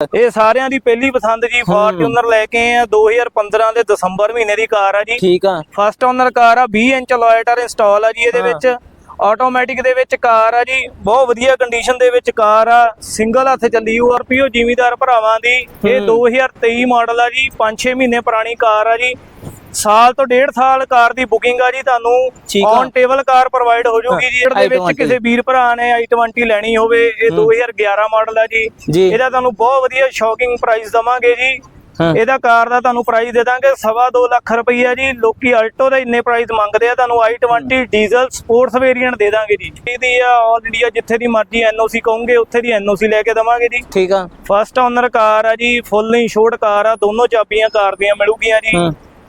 ਇਹ ਸਾਰਿਆਂ ਦੀ ਪਹਿਲੀ ਪਸੰਦ ਜੀ ਫੋਰਚੂਨਰ ਲੈ ਕੇ ਆਏ ਆ 2015 ਦੇ ਦਸੰਬਰ ਮਹੀਨੇ ਦੀ ਕਾਰ ਆ ਜੀ। ਠੀਕ ਆ। ਫਸਟ ਓਨਰ ਕਾਰ ਆ 20 ਇੰਚ ਲੋਇਟਰ ਇੰਸਟਾਲ ਆ ਜੀ ਇਹਦੇ ਵਿੱਚ। ਆਟੋਮੈਟਿਕ ਦੇ ਵਿੱਚ ਕਾਰ ਆ ਜੀ ਬਹੁਤ ਵਧੀਆ ਕੰਡੀਸ਼ਨ ਦੇ ਵਿੱਚ ਕਾਰ ਆ। ਸਿੰਗਲ ਹੱਥ ਚੱਲੀ ਯੂਆਰਪੀਓ ਜ਼ਿਮੀਦਾਰ ਭਰਾਵਾਂ ਦੀ। ਇਹ 2023 ਮਾਡਲ ਆ ਜੀ 5-6 ਮਹੀਨੇ ਪੁਰਾਣੀ ਕਾਰ ਆ ਜੀ। ਸਾਲ ਤੋਂ ਡੇਢ ਸਾਲ ਕਾਰ ਦੀ ਬੁਕਿੰਗ ਆ ਜੀ ਤੁਹਾਨੂੰ। ਔਨ ਟੇਬਲ ਕਾਰ ਪ੍ਰੋਵਾਈਡ ਹੋ ਜਾਊਗੀ ਜੀ। ਇਹਦੇ ਵਿੱਚ i20 ਕਿਸੇ ਵੀਰ ਭਰਾ ਨੇ i20 ਲੈਣੀ ਹੋਵੇ ਇਹ 2011 ਮਾਡਲ ਆ ਜੀ। ਇਹਦਾ ਤੁਹਾਨੂੰ ਬਹੁਤ ਵਧੀਆ ਸ਼ੌਕਿੰਗ ਪ੍ਰਾਈਸ ਦਵਾਂਗੇ ਜੀ। ਇਹਦਾ ਕਾਰ ਦਾ ਤੁਹਾਨੂੰ ਪ੍ਰਾਈਸ ਦੇ ਦਾਂਗੇ ਸਵਾ ਦੋ ਲੱਖ ਰੁਪਈਆ ਜੀ। ਲੋਕੀ ਆਲਟੋ ਦਾ ਇੰਨੇ ਪ੍ਰਾਈਸ ਮੰਗਦੇ ਆ ਤੁਹਾਨੂੰ i20 ਡੀਜ਼ਲ ਸਪੋਰਟਸ ਵੇਰੀਐਂਟ ਦੇ ਦਾਂਗੇ ਜੀ। ਇਹਦੀ ਆ ਆਲ ਇੰਡੀਆ ਜਿੱਥੇ ਦੀ ਮਰਜ਼ੀ ਐਨਓਸੀ ਕਹੋਗੇ ਉੱਥੇ ਦੀ ਐਨਓਸੀ ਲੈ ਕੇ ਦਵਾਂਗੇ ਜੀ। ਠੀਕ ਆ। ਫਸਟ ਓਨਰ ਕਾਰ ਆ ਜੀ ਫੁੱਲ ਇੰਸ਼ੋਰਡ ਕਾਰ ਆ ਦੋਨੋਂ ਚਾਬੀਆਂ ਕਾਰ ਦੀਆਂ ਮਿਲੂਗੀਆਂ ਜੀ।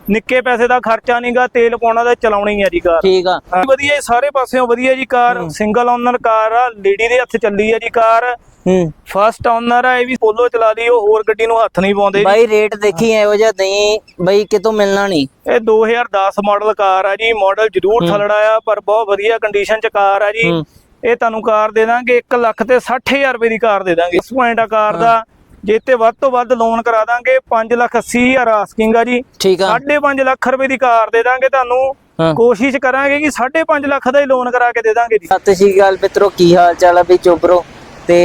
ਨਿੱਕੇ ਪੈਸੇ ਦਾ ਖਰਚਾ ਨਹੀਂਗਾ ਤੇਲ ਪਾਉਣਾ ਤਾਂ ਚਲਾਉਣੀ ਆ ਜੀ ਕਾਰ। ਠੀਕ ਆ। ਹਾਂ, ਵਧੀਆ ਜੀ, ਸਾਰੇ ਪਾਸਿਓਂ ਵਧੀਆ ਜੀ ਕਾਰ। ਸਿੰਗਲ ਓਨਰ ਕਾਰ ਆ ਲੇਡੀ ਦੇ ਹੱਥ ਚੱਲੀ ਆ ਜੀ ਕਾਰ। ਹੂੰ। ਫਸਟ ਓਨਰ ਆ ਇਹ ਵੀ ਪੋਲੋ ਚਲਾ ਲਈ ਉਹ ਹੋਰ ਗੱਡੀ ਨੂੰ ਹੱਥ ਨਹੀਂ ਪਾਉਂਦੇ। ਬਾਈ ਰੇਟ ਦੇਖੀ ਇਹੋ ਜਿਹਾ ਨਹੀਂ ਬਈ ਕਿਤੋਂ ਮਿਲਣਾ ਨਹੀਂ। ਇਹ 2010 ਮਾਡਲ ਕਾਰ ਆ ਜੀ ਮਾਡਲ ਜ਼ਰੂਰ ਥਲੜਾ ਆ ਪਰ ਬਹੁਤ ਵਧੀਆ ਕੰਡੀਸ਼ਨ ਚ ਕਾਰ ਆ ਜੀ। ਹੂੰ। ਇਹ ਤੁਹਾਨੂੰ ਕਾਰ ਦੇ ਦਾਂਗੇ 1 ਲੱਖ ਤੇ 60000 ਰੁਪਏ ਦੀ ਕਾਰ ਦੇ ਦਾਂਗੇ। ਇਸ ਪੁਆਇੰਟ ਆ ਕਾਰ ਦਾ। ਜੇ ਤੇ ਵੱਧ ਤੋਂ ਵੱਧ ਲੋਨ ਕਰਾ ਦਾਂਗੇ 5 ਲੱਖ 80 ਹਜ਼ਾਰ ਆਸਕਿੰਗ ਆ ਜੀ। ਠੀਕ ਆ। 5.5 ਲੱਖ ਰੁਪਏ ਦੀ ਕਾਰ ਦੇ ਦਾਂਗੇ ਤੁਹਾਨੂੰ। ਕੋਸ਼ਿਸ਼ ਕਰਾਂਗੇ ਕਿ 5.5 ਲੱਖ ਦਾ ਹੀ ਲੋਨ ਕਰਾ ਕੇ ਦੇ ਦਾਂਗੇ ਜੀ। ਸਤਿ ਸ਼੍ਰੀ ਅਕਾਲ ਮਿੱਤਰੋ ਕੀ ਹਾਲ ਚਾਲ ਆ ਬਈ ਚੋਬਰੋ ਤੇ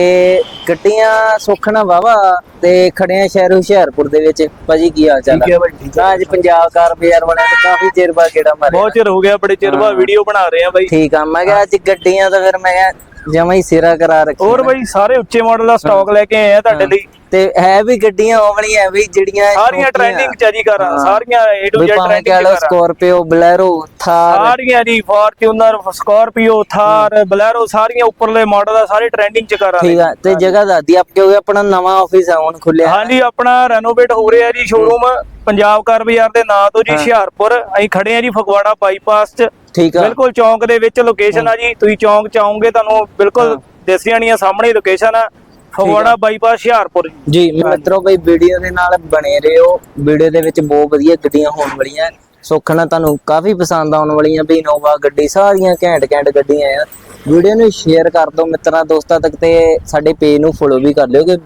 ਗੱਡੀਆਂ ਸੁਖਣਾ ਵਾਵਾ ਤੇ ਖੜਿਆ ਸ਼ਹਿਰ ਹੁਸ਼ਿਆਰਪੁਰ ਦੇ ਵਿੱਚ। ਭਾਜੀ ਕੀ ਹਾਲ ਚਾਲ ਠੀਕ ਆ ਹੈ ਠੀਕ ਅੱਜ ਪੰਜਾਬ ਕਾਰ ਬਾਜ਼ਾਰ ਵਾਲਿਆਂ ਤੇ ਕਾਫੀ ਚਿਰ ਬਾਅਦ ਗੇੜਾ ਮਾਰਿਆ। ਬਹੁਤ ਚਿਰ ਹੋ ਗਿਆ ਬੜੇ ਚਿਰ ਬਾਅਦ ਵੀਡੀਓ ਬਣਾ ਰਹੇ ਆ ਬਾਈ। ਠੀਕ ਆ ਮੈਂ ਕਿਹਾ ਅੱਜ ਗੱਡੀਆਂ ਤਾਂ ਫਿਰ ਮੈਂ ਕਿਹਾ ਜਮਾ ਹੀ ਸਿਰਾ ਕਰਾ ਰੱਖੀ ਹੋਰ ਬਾਈ ਸਾਰੇ ਉੱਚੇ ਮਾਡਲ ਦਾ ਸਟਾਕ ਲੈ ਕੇ ਆਏ ਆ ਤੁਹਾਡੇ ਲਈ। ਤੇ ਹੈ ਵੀ ਗੱਡੀਆਂ ਉਹ ਵਾਲੀਆਂ ਵੀ ਜਿਹੜੀਆਂ ਸਾਰੀਆਂ ਟ੍ਰੈਂਡਿੰਗ ਚ ਆ ਜੀ ਕਾਰਾਂ ਹਾਂ। ਸਾਰੀਆਂ A to ਵੀ Z ਭਾਵੇਂ ਟ੍ਰੈਂਡਿੰਗ ਕਾਰਾਂ ਸਕੋਰਪੀਓ ਬਲੈਰੋ ਥਾਰ ਸਾਰੀਆਂ ਜੀ ਫੋਰਚੂਨਰ ਸਕਾਰਪੀਓ ਥਾਰ ਬਲੈਰੋ ਸਾਰੀਆਂ ਉੱਪਰਲੇ ਮਾਡਲ ਆ ਸਾਰੇ ਟ੍ਰੈਂਡਿੰਗ ਚ ਕਾਰਾਂ ਠੀਕ ਆ ਤੇ ਜਗ੍ਹਾ ਦੱਸਦੀ ਆਪ ਕਿਉਂਕਿ ਆਪਣਾ ਨਵਾਂ ਆਫਿਸ ਆ ਹੁਣ ਖੁੱਲਿਆ। ਹਾਂਜੀ ਆਪਣਾ ਰੈਨੋਵੇਟ ਹੋ ਰਿਹਾ ਜੀ ਸ਼ੋਰੂਮ ਪੰਜਾਬ ਕਾਰ ਬਾਜ਼ਾਰ ਦੇ ਨਾਂ ਤੋਂ ਜੀ ਹੁਸ਼ਿਆਰਪੁਰ। ਅਸੀਂ ਖੜੇ ਆ ਜੀ ਫਗਵਾੜਾ ਬਾਈਪਾਸ ਚ। ਠੀਕ ਆ। ਬਿਲਕੁਲ ਚੌਂਕ ਦੇ ਵਿੱਚ ਲੋਕੇਸ਼ਨ ਆ ਜੀ। ਤੁਸੀਂ ਚੌਂਕ ਚ ਤੁਹਾਨੂੰ ਬਿਲਕੁਲ ਦਿਸ ਸਾਹਮਣੇ ਲੋਕੇਸ਼ਨ ਆ। ਫਗਵਾੜਾ ਬਾਈਪਾਸ ਹੁਸ਼ਿਆਰਪੁਰ। ਜੀ ਮਿੱਤਰੋ ਬਈ ਵੀਡੀਓ ਦੇ ਨਾਲ ਬਣੇ ਰਹੋ। ਵੀਡੀਓ ਦੇ ਵਿੱਚ ਬਹੁਤ ਵਧੀਆ ਗੱਡੀਆਂ ਹੋਣ ਵਾਲੀਆਂ। ਸੁੱਖ ਨਾਲ ਤੁਹਾਨੂੰ ਕਾਫੀ ਪਸੰਦ ਆਉਣ ਵਾਲੀਆਂ। ਵੀ ਇਨੋਵਾ ਗੱਡੀ ਸਾਰੀਆਂ ਘੈਂਟ ਘੈਂਟ ਗੱਡੀਆਂ ਆ। ਵੀਡੀਓ ਨੂੰ ਸ਼ੇਅਰ ਕਰ ਦਿਓ ਮਿੱਤਰਾਂ ਦੋਸਤਾਂ ਤੱਕ ਤੇ ਸਾਡੇ ਪੇਜ ਨੂੰ ਫੋਲੋ ਵੀ ਕਰ ਲਿਓ ਕਿ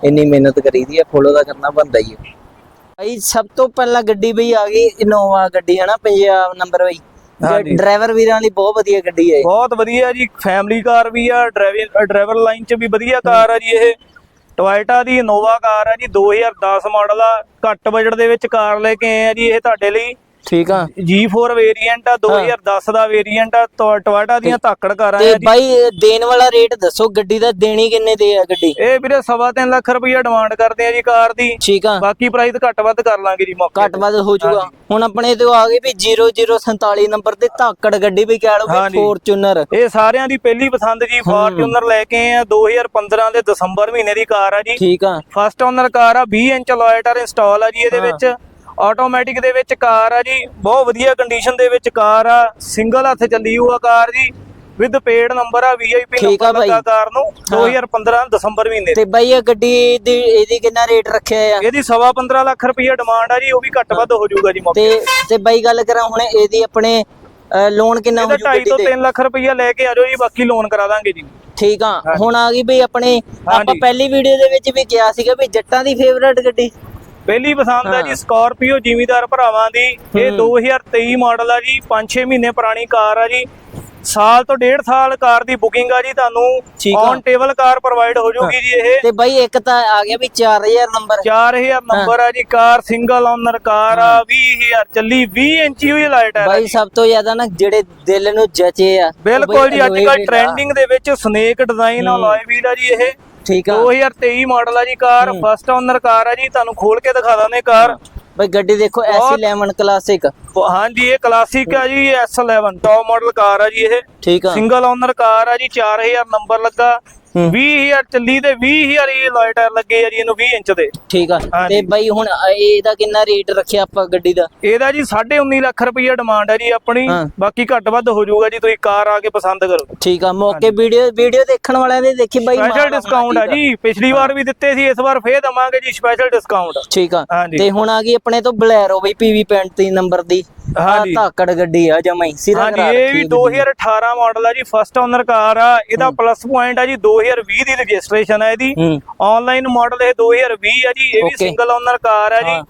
ਇੰਨੀ ਮਿਹਨਤ ਕਰੀਦੀ ਹੈ ਫੋਲੋ ਦਾ ਕਰਨਾ ਬਣਦਾ ਹੀ ਹੈ ਭਾਈ ਸਭ ਤੋਂ ਪਹਿਲਾਂ ਗੱਡੀ ਬਈ ਆ ਗਈ ਇਨੋਵਾ ਗੱਡੀ ਹੈ ਨਾ ਪੰਜਾਬ ਨੰਬਰ ਬਈ। ਡਰਾਈਵਰ ਵੀਰਾਂ ਲਈ ਬਹੁਤ ਵਧੀਆ ਗੱਡੀ ਹੈ। ਬਹੁਤ ਵਧੀਆ ਜੀ ਫੈਮਿਲੀ ਕਾਰ ਵੀ ਆ ਡਰਾਈਵਰ ਡਰਾਈਵਰ ਲਾਈਨ ਚ ਵੀ ਵਧੀਆ ਕਾਰ ਆ ਜੀ ਇਹ। ਟੋਇਟਾ ਦੀ ਇਨੋਵਾ ਕਾਰ ਆ ਜੀ 2010 ਮਾਡਲ ਆ। ਘੱਟ ਬਜਟ ਦੇ ਵਿੱਚ ਕਾਰ ਲੈ ਕੇ ਆਏ ਆ ਜੀ ਇਹ ਤੁਹਾਡੇ ਲਈ। ਠੀਕ ਆ। G4 ਵੇਰੀਐਂਟ ਆ 2010 ਦਾ ਵੇਰੀਐਂਟ ਆ ਟੋਇਟਾ ਦੀਆਂ ਧਾਕੜ ਕਾਰਾਂ ਤੇ ਆ ਜੀ। ਬਾਈ ਦੇਣ ਵਾਲਾ ਰੇਟ ਦੱਸੋ ਗੱਡੀ ਦਾ ਦੇਣੀ ਕਿੰਨੇ ਦੀ ਆ ਗੱਡੀ? ਇਹ ਵੀਰੇ ਸਵਾ ਤਿੰਨ ਲੱਖ ਰੁਪਈਆ ਡਿਮਾਂਡ ਕਰਦੇ ਆ ਜੀ ਕਾਰ ਦੀ। ਠੀਕ ਆ। ਬਾਕੀ ਪ੍ਰਾਈਸ ਘੱਟ ਵੱਧ ਕਰ ਲਾਂਗੇ ਜੀ ਮੌਕੇ ਘੱਟ ਵੱਧ ਹੋ ਜਾਊਗਾ। ਹੁਣ ਆਪਣੇ ਤੇ ਆ ਗਈ ਵੀ 0047 ਨੰਬਰ ਤੇ ਧਾਕੜ ਗੱਡੀ ਵੀ ਕਹਿ ਲਓ ਹਾਂਜੀ। ਫੋਰਚੂਨਰ ਇਹ ਸਾਰਿਆਂ ਦੀ ਪਹਿਲੀ ਪਸੰਦ ਜੀ ਫੋਰਚੂਨਰ ਲੈ ਕੇ ਆਏ ਆ 2015 ਦੇ ਦਸੰਬਰ ਮਹੀਨੇ ਦੀ ਕਾਰ ਆ ਜੀ। ਠੀਕ ਆ। ਫਸਟ ਓਨਰ ਕਾਰ ਆ 20 ਇੰਚ ਲੋਇਟਰ ਇੰਸਟਾਲ ਆ ਜੀ ਇਹਦੇ ਵਿੱਚ। ਆਟੋਮੈਟਿਕ ਦੇ ਵਿੱਚ ਕਾਰ ਆ ਜੀ ਬਹੁਤ ਵਧੀਆ ਕੰਡੀਸ਼ਨ ਦੇ ਵਿੱਚ ਕਾਰ ਆ ਸਿੰਗਲ ਹੱਥ ਚੱਲੀ ਹੋਆ ਕਾਰ ਜੀ ਵਿਦ ਪੇਡ ਨੰਬਰ ਆ ਵੀਆਈਪੀ ਨੰਬਰ ਲੱਗਾ। ਕਾਰ ਨੂੰ 2015 ਦਸੰਬਰ ਮਹੀਨੇ ਤੇ ਬਾਈ ਇਹ ਗੱਡੀ ਦੀ ਇਹਦੀ ਕਿੰਨਾ ਰੇਟ ਰੱਖਿਆ ਆ? ਇਹਦੀ ਸਵਾ 15 ਲੱਖ ਰੁਪਈਆ ਡਿਮਾਂਡ ਆ ਜੀ ਉਹ ਵੀ ਘੱਟ ਵੱਧ ਹੋ। ਜਾਊਗਾ ਜੀ ਮੌਕੇ ਤੇ ਤੇ। ਬਾਈ ਗੱਲ ਕਰਾਂ ਹੁਣ ਇਹਦੀ ਆਪਣੇ ਲੋਨ ਕਿੰਨਾ ਹੋ ਜੂ 2.5 ਗੱਡੀ ਤੋਂ ਤੇ? 3 ਲੱਖ ਰੁਪਈਆ ਲੈ ਕੇ ਆ ਜਾਓ ਜੀ ਬਾਕੀ ਲੋਨ ਕਰਾ ਦਾਂਗੇ ਜੀ। ਠੀਕ ਆ। ਹੁਣ ਆ ਗਈ ਬਈ ਆਪਣੇ ਆਪਾਂ। ਪਹਿਲੀ ਵੀਡੀਓ ਦੇ ਵਿੱਚ ਵੀ ਕਿਹਾ ਸੀਗਾ ਵੀ ਜੱਟਾਂ ਦੀ ਫੇਵਰਟ ਗੱਡੀ। ਪਹਿਲੀ ਪਸੰਦ ਆ ਹਾਂ। ਜੀ ਸਕਾਰਪੀਓ ਜ਼ਿਮੀਦਾਰ ਭਰਾਵਾਂ ਦੀ। ਇਹ 2023 ਮਾਡਲ ਆ ਜੀ 5-6 ਮਹੀਨੇ ਪੁਰਾਣੀ ਕਾਰ ਆ ਜੀ। ਸਾਲ ਤੋਂ ਡੇਢ ਸਾਲ ਕਾਰ ਦੀ ਬੁਕਿੰਗ ਆ ਜੀ ਤੁਹਾਨੂੰ ਆ। ਔਨ ਟੇਬਲ ਕਾਰ ਪ੍ਰੋਵਾਈਡ ਹੋ ਜਾਊਗੀ ਜੀ ਇਹ। ਤੇ ਬਾਈ ਇੱਕ ਤਾਂ ਆ ਗਿਆ ਵੀ 4000 ਨੰਬਰ। 4000 ਨੰਬਰ ਆ ਜੀ ਕਾਰ ਸਿੰਗਲ ਓਨਰ ਕਾਰ ਆ 20000 ਚੱਲੀ 20 ਇੰਚੀ ਹੋਈ ਲਾਈਟ ਹੈ ਬਾਈ ਸਭ ਤੋਂ ਜ਼ਿਆਦਾ ਨਾ ਜਿਹੜੇ ਦਿਲ ਨੂੰ ਜਚੇ ਆ ਬਿਲਕੁਲ ਜੀ ਅੱਜ ਕੱਲ ਆ। ਟ੍ਰੈਂਡਿੰਗ ਦੇ ਵਿੱਚ ਸਨੇਕ ਡਿਜ਼ਾਈਨ ਅਲੋਏ ਵੀਲ ਆ ਜੀ ਇਹ। ਠੀਕ ਆ। 2023 ਮਾਡਲ ਆ ਜੀ ਕਾਰ ਫਸਟ ਓਨਰ ਕਾਰ ਆ ਜੀ ਤੁਹਾਨੂੰ ਖੋਲ ਕੇ ਦਿਖਾ ਦਾਂਗੇ ਕਾਰ। ਬਈ ਗੱਡੀ ਦੇਖੋ S11 ਕਲਾਸਿਕ ਹਾਂਜੀ ਇਹ ਕਲਾਸਿਕ ਆ ਜੀ S11 ਟੌਪ ਮਾਡਲ ਕਾਰ ਆ ਜੀ ਇਹ। ਠੀਕ ਆ। ਸਿੰਗਲ ਓਨਰ ਕਾਰ ਆ ਜੀ 4000 ਨੰਬਰ ਲੱਗਾ। 20000 ਚੱਲੀ ਤੇ 20000 ਇਹ ਲੋਏ ਟਾਇਰ ਲੱਗੇ ਆ ਜੀ ਇਹਨੂੰ 20 ਇੰਚ ਦੇ। ਠੀਕ ਆ। ਤੇ ਬਾਈ ਹੁਣ ਇਹਦਾ ਕਿੰਨਾ ਰੇਟ ਰੱਖਿਆ ਆਪਾਂ ਗੱਡੀ ਦਾ? ਇਹਦਾ ਜੀ 19.5 ਲੱਖ ਰੁਪਈਆ ਡਿਮਾਂਡ ਹੈ ਜੀ ਆਪਣੀ। ਬਾਕੀ ਘੱਟ ਵੱਧ ਹੋ ਜਾਊਗਾ ਜੀ ਤੁਸੀਂ ਕਾਰ ਆ ਕੇ ਪਸੰਦ ਕਰੋ। ਠੀਕ ਆ ਮੌਕੇ ਵੀਡੀਓ ਵੀਡੀਓ ਦੇਖਣ ਵਾਲਿਆਂ ਦੇ ਦੇਖੀ ਬਾਈ ਸਪੈਸ਼ਲ ਡਿਸਕਾਊਂਟ ਆ ਜੀ। ਪਿਛਲੀ ਵਾਰ ਵੀ ਦਿੱਤੇ ਸੀ ਇਸ ਵਾਰ ਫੇਰ ਦਵਾਂਗੇ ਜੀ ਸਪੈਸ਼ਲ ਡਿਸਕਾਊਂਟ ਠੀਕ ਆ। ਤੇ ਹੁਣ ਆ ਗਈ ਆਪਣੇ ਤੋਂ ਬਲੈਰੋ ਬਈ ਪੀਵੀ 35 ਨੰਬਰ ਦੀ। ਹਾਂਜੀ। ਧਾਕੜ ਗੱਡੀ ਆ ਜਮਾਈ ਸਿਰਾ ਹਾਂਜੀ ਇਹ ਵੀ ਗੱਡੀ। 2018 ਮਾਡਲ ਆ ਜੀ ਫਸਟ ਓਨਰ ਕਾਰ ਆ ਇਹਦਾ ਪਲੱਸ ਪੁਆਇੰਟ ਆ ਜੀ 2020 ਦੀ ਰਜਿਸਟ੍ਰੇਸ਼ਨ ਹੈ ਇਹਦੀ। ਹੂੰ। ਆਨਲਾਈਨ ਮਾਡਲ ਇਹ 2020 ਆ ਜੀ ਇਹ ਵੀ Okay. ਸਿੰਗਲ ਓਨਰ ਕਾਰ ਆ ਜੀ।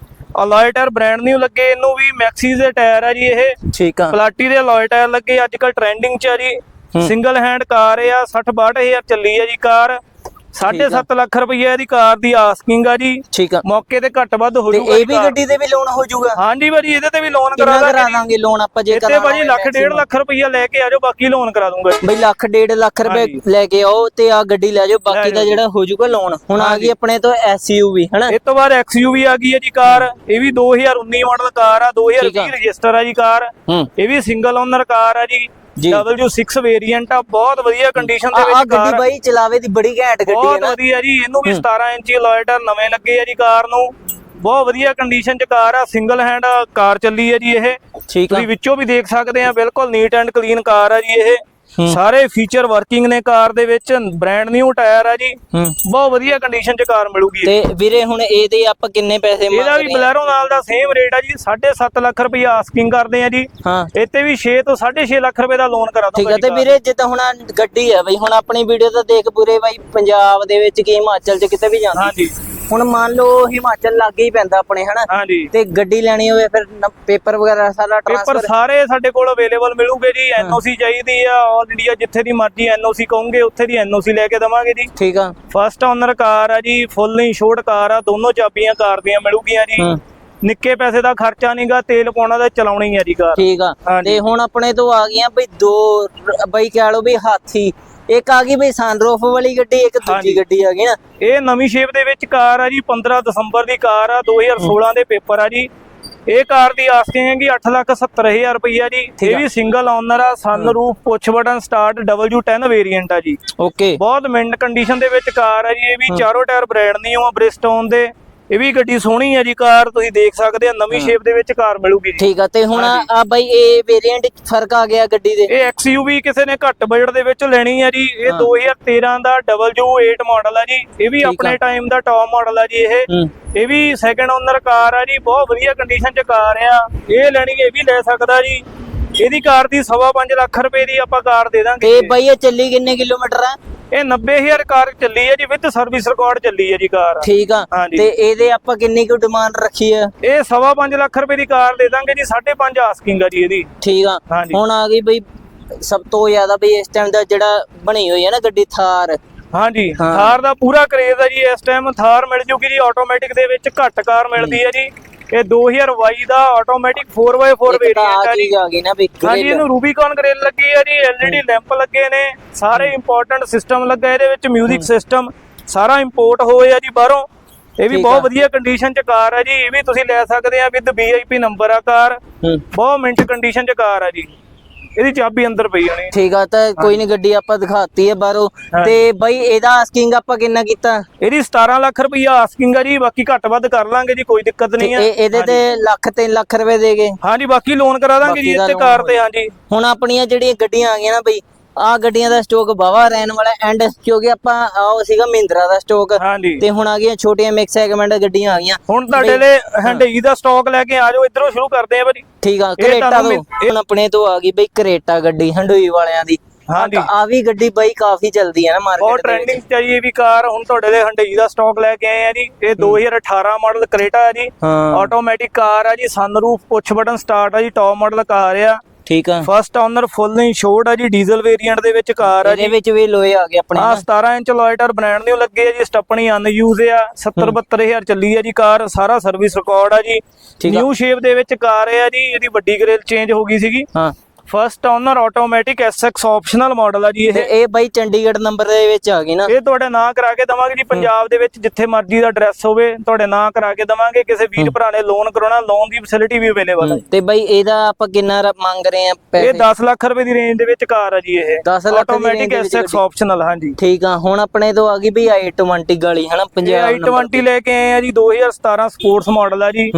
ਟਾਇਰ ਬ੍ਰਾਂਡ ਨਿਊ ਲੱਗੇ ਇਹਨੂੰ ਵੀ ਮੈਕਸੀ ਦੇ ਟਾਇਰ ਆ ਜੀ ਇਹ। ਠੀਕ ਆ। ਪਲਾਟੀ ਦੇ ਅਲੋਏ ਟਾਇਰ ਲੱਗੇ ਅੱਜ ਕੱਲ ਟ੍ਰੈਂਡਿੰਗ ਚ ਆ ਜੀ। ਸਿੰਗਲ ਹੈਂਡ ਕਾਰ ਆ 60 62000 ਚੱਲੀ ਆ ਜੀ ਕਾਰ। 7.5 ਲੱਖ ਰੁਪਈਆ ਇਹਦੀ ਕਾਰ ਦੀ ਆਸਕਿੰਗ ਆ ਜੀ। ਠੀਕ ਆ। ਮੌਕੇ ਤੇ ਘੱਟ ਵੱਧ ਹੋ ਤੇ ਜਾਊਗਾ ਇਹ ਵੀ ਕਾਰ। ਗੱਡੀ ਤੇ ਵੀ ਲੋਨ ਹੋ ਜਾਊਗਾ ਹਾਂਜੀ ਭਾਜੀ ਇਹਦੇ ਤੇ ਵੀ ਲੋਨ ਕਰਾ ਕਰਾ ਦਾਂਗੇ। ਦਾਂਗੇ ਲੋਨ ਆਪਾਂ ਜੇ ਕਰਾਉਣਾ ਭਾਜੀ ਲੱਖ ਡੇਢ ਲੱਖ ਰੁਪਈਆ ਲੈ ਕੇ ਆਜੋ ਬਾਕੀ ਲੋਨ ਕਰਾ ਦੂੰਗਾ। ਬਈ ਲੱਖ ਡੇਢ ਲੱਖ ਰੁਪਏ। ਲੈ ਕੇ ਆਓ ਤੇ ਆ ਗੱਡੀ ਲੈ ਜਾਓ ਬਾਕੀ ਦਾ ਜਿਹੜਾ ਹੋ ਜਾਊਗਾ ਲੋਨ ਹੁਣ ਆ ਗਈ ਆਪਣੇ ਤੋਂ ਐਸਯੂਵੀ ਹਨਾ? ਇਸ ਤੋਂ ਬਾਅਦ XUV ਆ ਗਈ ਹੈ ਜੀ ਕਾਰ। ਇਹ ਵੀ 2019 ਮਾਡਲ ਕਾਰ ਆ ਠੀਕ ਆ। 2020 ਰਜਿਸਟਰ ਆ ਜੀ ਕਾਰ। ਇਹ ਵੀ ਸਿੰਗਲ ਓਨਰ ਕਾਰ ਆ ਜੀ। W6 ਵੇਰੀਐਂਟ ਆ ਬਹੁਤ ਵਧੀਆ ਕੰਡੀਸ਼ਨ ਆ ਦੇ ਆ ਵਿੱਚ ਕਾਰ ਗੱਡੀ ਆ। ਬਾਈ ਚਲਾਵੇ ਦੀ ਬੜੀ ਘੈਂਟ ਗੱਡੀ ਹੈ ਬਹੁਤ ਵਧੀਆ ਜੀ ਇਹਨੂੰ ਵੀ 17 ਇੰਚੀ ਲੋਇਟਰ ਨਵੇਂ ਲੱਗੇ ਆ ਜੀ ਕਾਰ ਨੂੰ। ਬਹੁਤ ਵਧੀਆ ਕੰਡੀਸ਼ਨ ਚ ਕਾਰ ਆ ਸਿੰਗਲ ਹੈਂਡ ਕਾਰ ਚੱਲੀ ਹੈ ਜੀ ਇਹ। ਠੀਕ ਆ। ਤੁਸੀਂ ਵਿੱਚੋਂ ਵੀ ਦੇਖ ਸਕਦੇ ਆ ਬਿਲਕੁਲ ਨੀਟ ਐਂਡ ਕਲੀਨ ਕਾਰ ਆ ਜੀ ਇਹ। ਸਾਰੇ ਫੀਚਰ ਵਰਕਿੰਗ ਨੇ ਕਾਰ ਦੇ ਵਿੱਚ ਬ੍ਰਾਂਡ ਨਿਊ ਟਾਇਰ ਆ ਜੀ। ਬਹੁਤ ਵਧੀਆ ਕੰਡੀਸ਼ਨ ਚ ਕਾਰ ਮਿਲੂਗੀ। ਤੇ ਵੀਰੇ ਹੁਣ ਇਹਦੇ ਆਪਾਂ ਕਿੰਨੇ ਪੈਸੇ ਇਹਦਾ ਮੰਗਦੇ ਵੀ ਆ? ਬਲੈਰੋ ਨਾਲ ਦਾ ਸੇਮ ਰੇਟ ਆ ਜੀ 7.5 ਲੱਖ ਰੁਪਏ ਆਸਕਿੰਗ ਕਰਦੇ ਆ ਜੀ। ਹਾਂ। ਇੱਥੇ ਵੀ 6 ਤੋਂ 6.5 ਲੱਖ ਰੁਪਏ ਦਾ ਲੋਨ ਕਰਾ ਠੀਕ ਆ ਤੇ ਵੀਰੇ ਜਿੱਦਾਂ ਹੁਣ ਗੱਡੀ ਆ ਬਈ ਹੁਣ ਆਪਣੀ ਵੀਡੀਓ ਤਾਂ ਦੇਖ ਪੂਰੇ ਬਾਈ ਪੰਜਾਬ ਦੇ ਵਿੱਚ ਕੀ ਹਿਮਾਚਲ ਚ ਕਿਤੇ ਵੀ ਜਾਂਦੀ। ਹਾਂਜੀ। ਹੁਣ ਮੰਨ ਲਓ ਹਿਮਾਚਲ ਲੱਗੇ ਹੀ ਪੈਂਦਾ ਆਪਣੇ ਹਨਾ? ਹਾਂਜੀ। ਤੇ ਗੱਡੀ ਲੈਣੀ ਹੋਵੇ ਫਿਰ ਪੇਪਰ ਵਗੈਰਾ ਸਾਰਾ ਪੇਪਰ ਟ੍ਰਾਂਸਫਰ ਸਾਰੇ ਸਾਡੇ ਕੋਲ ਅਵੇਲੇਬਲ ਮਿਲੂਗੇ ਜੀ ਐਨਓਸੀ ਚਾਹੀਦੀ ਆ ਆਲ ਇੰਡੀਆ ਜਿੱਥੇ ਦੀ ਮਰਜ਼ੀ ਐਨਓਸੀ ਕਹੋਗੇ ਉੱਥੇ ਦੀ ਐਨਓਸੀ ਲੈ ਕੇ ਦਵਾਂਗੇ ਜੀ। ਠੀਕ ਆ। ਫਸਟ ਓਨਰ ਕਾਰ ਆ ਜੀ ਫੁੱਲ ਇੰਸ਼ੋਰਡ ਕਾਰ ਆ ਦੋਨੋਂ ਚਾਬੀਆਂ ਕਾਰ ਦੀਆਂ ਮਿਲੂਗੀਆਂ ਜੀ। ਹੂੰ। ਨਿੱਕੇ ਪੈਸੇ ਦਾ ਖਰਚਾ ਨਹੀਂਗਾ ਤੇਲ ਪਾਉਣਾ ਤੇ ਚਲਾਉਣੀ ਆ ਜੀ ਕਾਰ। ਠੀਕ ਆ। ਹਾਂਜੀ। ਤੇ ਹੁਣ ਆਪਣੇ ਤੋਂ ਆ ਗਈਆਂ ਬਈ ਦੋ ਰ- ਬਈ ਕਹਿ ਲਓ ਵੀ ਹਾਥੀ ਇੱਕ ਆ ਗਈ ਬਈ ਸਨਰੂਫ ਵਾਲੀ ਗੱਡੀ ਇੱਕ ਦੂਜੀ। ਗੱਡੀ ਆ ਗਈ ਨਾ। ਇਹ ਨਵੀਂ ਸ਼ੇਪ ਦੇ ਵਿੱਚ ਕਾਰ ਆ ਜੀ 15 ਦਸੰਬਰ ਦੀ ਕਾਰ ਆ 2016 ਦੇ ਪੇਪਰ ਆ ਜੀ। ਇਹ ਕਾਰ ਦੀ ਆਸਕਿੰਗ ਹੈਗੀ 870000 ਰੁਪਈਆ ਜੀ। ਇਹ। ਵੀ ਸਿੰਗਲ ਓਨਰ ਆ sunroof push button start W10 variant ਆ ਜੀ। ਓਕੇ। ਬਹੁਤ ਮਿੰਟ ਕੰਡੀਸ਼ਨ ਦੇ ਵਿੱਚ ਕਾਰ ਆ ਜੀ ਇਹ ਵੀ ਚਾਰੋਂ ਟਾਇਰ ਬ੍ਰੈਂਡ ਨਹੀਂ ਆ ਬ੍ਰਿਸਟੋਨ ਦੇ। ਇਹ ਵੀ ਗੱਡੀ ਸੋਹਣੀ ਆ ਜੀ ਕਾਰ ਤੁਸੀਂ ਦੇਖ ਸਕਦੇ ਆ ਨਵੀਂ ਸ਼ੇਪ ਦੇ ਵਿੱਚ ਕਾਰ ਮਿਲੂਗੀ ਜੀ। ਠੀਕ ਆ ਤੇ ਹੁਣ ਆ ਬਈ ਇਹ ਵੇਰੀਐਂਟ ਫ਼ਰਕ ਆ ਗਿਆ ਗੱਡੀ ਦੇ? ਇਹ XUV ਕਿਸੇ ਨੇ ਘੱਟ ਬਜਟ ਦੇ ਵਿੱਚ ਲੈਣੀ ਆ ਜੀ। ਇਹ 2013 ਦਾ W8 ਮਾਡਲ ਆ ਜੀ ਇਹ ਵੀ। ਆਪਣੇ ਟਾਈਮ ਦਾ ਟੌਪ ਮਾਡਲ ਆ ਜੀ ਇਹ। ਹੂੰ। ਇਹ ਵੀ ਸੈਕੰਡ ਓਨਰ ਕਾਰ ਆ ਜੀ ਬਹੁਤ ਵਧੀਆ ਕੰਡੀਸ਼ਨ ਚ ਕਾਰ ਆ। ਇਹ ਲੈਣੀ ਇਹ ਵੀ ਲੈ ਸਕਦਾ ਜੀ। ਇਹਦੀ ਕਾਰ ਦੀ 5.5 ਲੱਖ ਰੁਪਏ ਦੀ ਆਪਾਂ ਕਾਰ ਦੇ ਦਾਂਗੇ। ਤੇ ਬਈ ਇਹ ਚੱਲੀ ਕਿੰਨੇ ਕਿਲੋਮੀਟਰ ਆ? ਇਹ 90000 ਕਾਰ ਚੱਲੀ ਹੈ ਜੀ ਵਿਦ ਸਰਵਿਸ ਰਿਕਾਰਡ ਚੱਲੀ ਹੈ ਜੀ ਕਾਰ ਠੀਕ ਆ। ਤੇ ਇਹਦੇ ਆਪਾਂ ਕਿੰਨੀ ਕੁ ਡਿਮਾਂਡ ਰੱਖੀ ਆ ਇਹ 5.5 ਲੱਖ ਰੁਪਏ ਦੀ ਕਾਰ ਦੇ ਦਾਂਗੇ ਜੀ 5.5 ਆਸਕਿੰਗ ਆ ਜੀ ਇਹਦੀ ਠੀਕ ਆ। ਹੁਣ ਆ ਗਈ ਬਈ ਸਭ ਤੋਂ ਜ਼ਿਆਦਾ ਬਈ ਇਸ ਟਾਈਮ ਦਾ ਜਿਹੜਾ ਬਣੀ ਹੋਈ ਹੈ ਨਾ ਗੱਡੀ ਥਾਰ ਹਾਂਜੀ। ਥਾਰ ਦਾ ਪੂਰਾ ਕਰੇਜ਼ ਹੈ ਜੀ ਇਸ ਟਾਈਮ ਥਾਰ ਮਿਲ ਜੂਗੀ ਜੀ ਆਟੋਮੈਟਿਕ ਦੇ ਵਿੱਚ ਘੱਟ ਕਾਰ ਮਿਲਦੀ ਹੈ ਜੀ ਇਹ 2022 ਦਾ ਆਟੋਮੈਟਿਕ 4x4 ਇੱਕ ਤਾਂ ਵੇਰੀਐਂਟ ਆ ਜੀ। ਆ ਗਈ ਨਾ ਵੀ ਹਾਂਜੀ। ਇਹਨੂੰ ਰੂਬੀਕੌਨ ਗ੍ਰਿਲ ਲੱਗੀ ਹੈ ਜੀ ਐਲਈਡੀ ਲੈਂਪ ਲੱਗੇ ਨੇ ਸਾਰੇ ਇੰਪੋਰਟੈਂਟ ਸਿਸਟਮ ਲੱਗਾ ਇਹਦੇ ਵਿੱਚ 뮤직 ਸਿਸਟਮ ਸਾਰਾ ਇੰਪੋਰਟ ਹੋਏ ਆ ਜੀ ਬਾਹਰੋਂ। ਇਹ ਵੀ ਬਹੁਤ ਆ। ਵਧੀਆ ਕੰਡੀਸ਼ਨ ਚ ਕਾਰ ਹੈ ਜੀ ਇਹ ਵੀ ਤੁਸੀਂ ਲੈ ਸਕਦੇ ਆ ਵਿਦ ਵੀਆਈਪੀ ਨੰਬਰ ਆ ਕਾਰ। ਬਹੁਤ ਮਿੰਟ ਕੰਡੀਸ਼ਨ ਚ ਕਾਰ ਆ ਜੀ। ਇਹਦੀ ਚਾਬੀ ਅੰਦਰ ਪਈ ਹੋਣੀ। ਠੀਕ ਆ ਤਾਂ ਕੋਈ ਨਹੀਂ ਗੱਡੀ ਆਪਾਂ ਦਿਖਾਤੀ ਹੈ ਬਾਹਰੋਂ। ਤੇ ਬਈ ਇਹਦਾ ਆਸਕਿੰਗ ਆਪਾਂ ਕਿੰਨਾ ਕੀਤਾ? ਇਹਦੀ 17 ਲੱਖ ਰੁਪਈਆ ਆਸਕਿੰਗ ਆ ਜੀ ਬਾਕੀ ਘੱਟ ਵੱਧ ਕਰ ਲਾਂਗੇ ਜੀ ਕੋਈ ਦਿੱਕਤ ਨਹੀਂ ਇਹ ਇਹਦੇ ਤੇ ਲੱਖ 3 ਲੱਖ ਰੁਪਏ ਦੇ ਗਏ। ਹਾਂਜੀ ਬਾਕੀ ਲੋਨ ਕਰਾ ਦਾਂਗੇ ਜੀ ਇੱਥੇ ਕਾਰ ਤੇ ਹਾਂਜੀ। ਹੁਣ ਆਪਣੀਆਂ ਜਿਹੜੀਆਂ ਗੱਡੀਆਂ ਆ ਗਈਆਂ ਨਾ ਬਈ ਆ ਗੱਡੀਆਂ ਦਾ ਸਟਾਕ ਬਾਵਾ ਰਹਿਣ ਵਾਲਾ ਐਂਡ ਕਿਉਂਕਿ ਆਪਾਂ ਆਹ ਸੀਗਾ ਮਹਿੰਦਰਾ ਦਾ ਸਟਾਕ ਹਾਂਜੀ। ਤੇ ਹੁਣ ਆ ਗਈਆਂ ਛੋਟੀਆਂ ਮਿਕਸ ਸੈਗਮੈਂਟ ਗੱਡੀਆਂ ਆ ਗਈਆਂ। ਹੁਣ ਤੁਹਾਡੇ ਲਈ ਹੰਡਈ ਦਾ ਸਟਾਕ ਲੈ ਕੇ ਆ ਜਾਓ ਇਧਰੋਂ ਸ਼ੁਰੂ ਕਰਦੇ ਆ ਭਾਜੀ। ਠੀਕ ਆ ਕਰੇਟਾ ਤੁਹਾਨੂੰ ਤੋਂ। ਮਿਲ- ਹੁਣ ਆਪਣੇ ਤੋਂ ਆ ਗਈ ਬਈ ਕਰੇਟਾ ਗੱਡੀ ਹੰਡੋਈ ਵਾਲਿਆਂ ਦੀ। ਹਾਂਜੀ। ਆ ਵੀ ਗੱਡੀ ਬਈ ਕਾਫੀ ਚੱਲਦੀ ਹੈ ਨਾ ਬਹੁਤ ਮਾਰਕੀਟ ਟ੍ਰੈਂਡਿੰਗ ਚ ਆ ਜੀ ਇਹ ਵੀ ਕਾਰ ਹੁਣ ਤੁਹਾਡੇ ਲਈ ਹੰਡਈ ਦਾ ਸਟਾਕ ਲੈ ਕੇ ਆਏ ਆ ਜੀ। ਇਹ 2018 ਮਾਡਲ ਕਰੇਟਾ ਹੈ ਜੀ। ਹਾਂ। ਆਟੋਮੈਟਿਕ ਕਾਰ ਆ ਜੀ ਸਨਰੂਫ ਪੁੱਛ ਬਟਨ ਸਟਾਰਟ ਆ ਜੀ ਟੌਪ ਮਾਡਲ ਕਾਰ ਆ। ਠੀਕ ਆ। ਫਸਟ ਓਨਰ ਫੁੱਲ ਇੰਸ਼ੋਰਡ ਆ ਜੀ ਡੀਜ਼ਲ ਵੇਰੀਐਂਟ ਦੇ ਵਿੱਚ ਕਾਰ ਆ ਇਹਦੇ ਜੀ। ਵਿੱਚ ਵੀ ਲੋਏ ਆ ਗਏ ਆਪਣੇ ਆ 17 ਇੰਚ ਲੋਇਟਰ ਬ੍ਰਾਂਡ ਨਿਊ ਲੱਗੇ ਆ ਜੀ ਸਟੱਪਣੀ ਅਨਯੂਜ਼ ਆ 70 72000 ਚੱਲੀ ਆ ਜੀ ਕਾਰ ਸਾਰਾ ਸਰਵਿਸ ਰਿਕਾਰਡ ਆ ਜੀ। ਨਿਊ ਸ਼ੇਪ ਦੇ ਵਿੱਚ ਕਾਰ ਆ ਜੀ ਇਹਦੀ ਵੱਡੀ ਗ੍ਰਿਲ ਚੇਂਜ ਹੋ ਗਈ ਸੀਗੀ। ਹਾਂ। First owner automatic SX optional model ਆ ਜੀ ਇਹ। ਤੇ ਇਹ ਬਈ ਚੰਡੀਗੜ੍ਹ ਨੰਬਰ ਦੇ ਵਿੱਚ ਆ ਗਈ ਨਾ। ਇਹ ਤੁਹਾਡੇ ਨਾਂ ਕਰਾ ਕੇ ਦਵਾਂਗੇ ਜੀ ਪੰਜਾਬ ਦੇ ਵਿੱਚ ਜਿੱਥੇ ਮਰਜ਼ੀ ਦਾ ਐਡਰੈਸ ਹੋਵੇ ਤੁਹਾਡੇ ਨਾਂ ਕਰਾ ਕੇ ਦਵਾਂਗੇ ਕਿਸੇ ਵੀਰ ਭਰਾ ਨੇ ਲੋਨ ਕਰਾਉਣਾ ਲੋਨ ਦੀ ਫੈਸਿਲਿਟੀ ਵੀ ਅਵੇਲੇਬਲ ਹੈ ਤੇ ਬਈ ਇਹਦਾ ਆਪਾਂ ਕਿੰਨਾ ਮੰਗ ਰਹੇ ਆ ਇਹ ਪੈਸੇ? 10 ਲੱਖ ਰੁਪਏ ਦੀ ਰੇਂਜ ਦੇ ਵਿੱਚ ਕਾਰ ਆ ਜੀ ਇਹ। 10 ਲੱਖ ਆਟੋਮੈਟਿਕ ਗੱਡੀ। ਆਪਸ਼ਨਲ ਹਾਂਜੀ। ਠੀਕ ਆ ਹੁਣ ਆਪਣੇ ਤੋਂ ਆ ਗਈ ਬਈ i20 ਗਾਲੀ ਹਨਾ ਪੰਜਾਬ i20 ਲੈ ਕੇ ਆਏ ਆ ਜੀ 2017 ਸਪੋਰਟਸ ਮਾਡਲ ਆ ਜੀ।